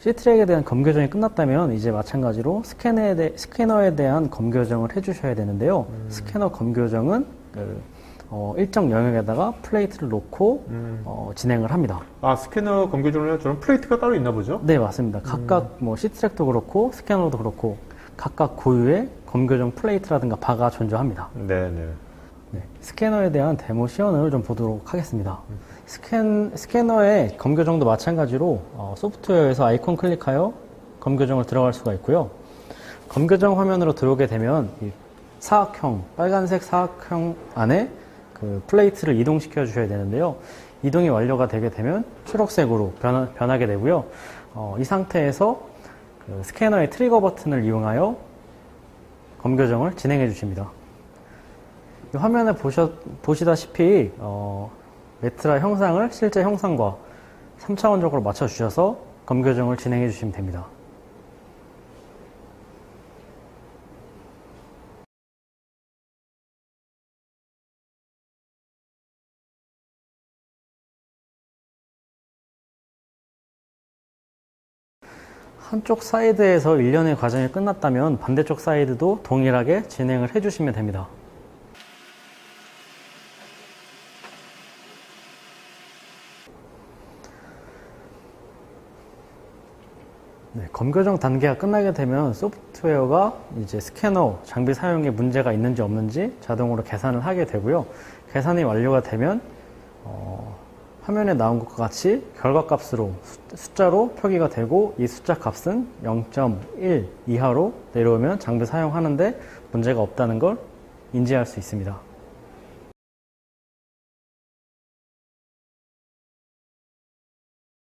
C트랙에 대한 검교정이 끝났다면 이제 마찬가지로 스캐너에, 대, 스캐너에 대한 검교정을 해주셔야 되는데요. 스캐너 검교정은 그, 어, 일정 영역에다가 플레이트를 놓고 음. 어, 진행을 합니다. 아 스캐너 검교정을 저런 플레이트가 따로 있나 보죠? 네, 맞습니다. 각각 뭐 C트랙도 그렇고 스캐너도 그렇고 각각 고유의 검교정 플레이트라든가 바가 존재합니다. 네네. 네, 스캐너에 대한 데모 시연을 좀 보도록 하겠습니다. 스캔, 스캐너의 검교정도 마찬가지로 어, 소프트웨어에서 아이콘 클릭하여 검교정을 들어갈 수가 있고요. 검교정 화면으로 들어오게 되면 이 사각형, 빨간색 사각형 안에 그 플레이트를 이동시켜 주셔야 되는데요. 이동이 완료가 되게 되면 초록색으로 변하, 변하게 되고요. 어, 이 상태에서 그 스캐너의 트리거 버튼을 이용하여 검교정을 진행해 주십니다. 이 화면에 보셔, 보시다시피 어, 메트라 형상을 실제 형상과 3차원적으로 맞춰주셔서 검교정을 진행해 주시면 됩니다. 한쪽 사이드에서 일련의 과정이 끝났다면 반대쪽 사이드도 동일하게 진행을 해주시면 됩니다. 네, 검교정 단계가 끝나게 되면 소프트웨어가 이제 스캐너 장비 사용에 문제가 있는지 없는지 자동으로 계산을 하게 되고요. 계산이 완료가 되면 어, 화면에 나온 것과 같이 결과값으로 수- 숫자로 표기가 되고 이 숫자 값은 0.1 이하로 내려오면 장비 사용하는데 문제가 없다는 걸 인지할 수 있습니다.